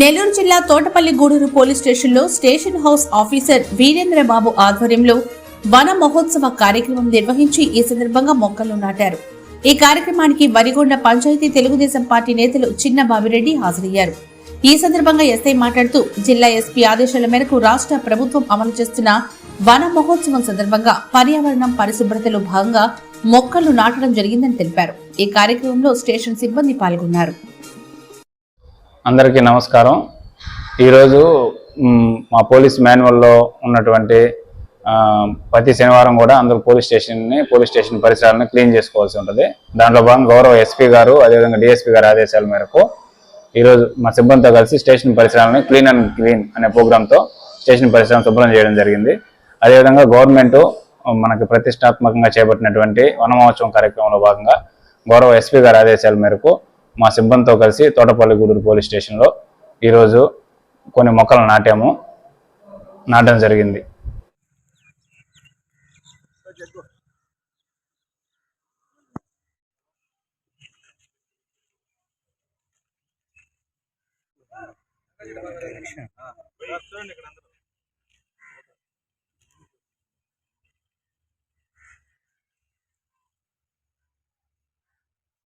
నెల్లూరు జిల్లా తోటపల్లి గూడూరు పోలీస్ స్టేషన్లో station house officer Veerendrababu ఆధ్వర్యంలో వన మహోత్సవ కార్యక్రమం నిర్వహించి ఈ సందర్భంగా మొక్కలు నాటారు. ఈ కార్యక్రమానికి వరిగొండ పంచాయతీ తెలుగుదేశం పార్టీ నేతలు చిన్న బాబిరెడ్డి హాజరయ్యారు. ఈ సందర్భంగా ఎస్ఐ మాట్లాడుతూ జిల్లా ఎస్పీ ఆదేశాల మేరకు రాష్ట్ర ప్రభుత్వం అమలు చేస్తున్న వన మహోత్సవం సందర్భంగా పర్యావరణం పరిశుభ్రతలో భాగంగా మొక్కలు నాటడం జరిగిందని తెలిపారు. ఈ కార్యక్రమంలో స్టేషన్ సిబ్బంది పాల్గొన్నారు. అందరికీ నమస్కారం. ఈరోజు మా పోలీస్ మాన్యువల్లో ఉన్నటువంటి ప్రతి శనివారం కూడా అందరూ పోలీస్ స్టేషన్ని పోలీస్ స్టేషన్ పరిసరాలను క్లీన్ చేసుకోవాల్సి ఉంటుంది. దాంట్లో భాగంగా గౌరవ ఎస్పీ గారు అదేవిధంగా డిఎస్పీ గారి ఆదేశాల మేరకు ఈరోజు మా సిబ్బందితో కలిసి స్టేషన్ పరిసరాలను క్లీన్ అండ్ క్లీన్ అనే ప్రోగ్రాంతో స్టేషన్ పరిసరాలను శుభ్రం చేయడం జరిగింది. అదేవిధంగా గవర్నమెంట్ మనకి ప్రతిష్టాత్మకంగా చేపట్టినటువంటి వనమహోత్సవం కార్యక్రమంలో భాగంగా గౌరవ ఎస్పీ గారి ఆదేశాల మేరకు మా సిబ్బందితో కలిసి తోటపల్లి గూడూరు పోలీస్ స్టేషన్లో ఈరోజు కొన్ని మొక్కలు నాటాము. నాటడం జరిగింది.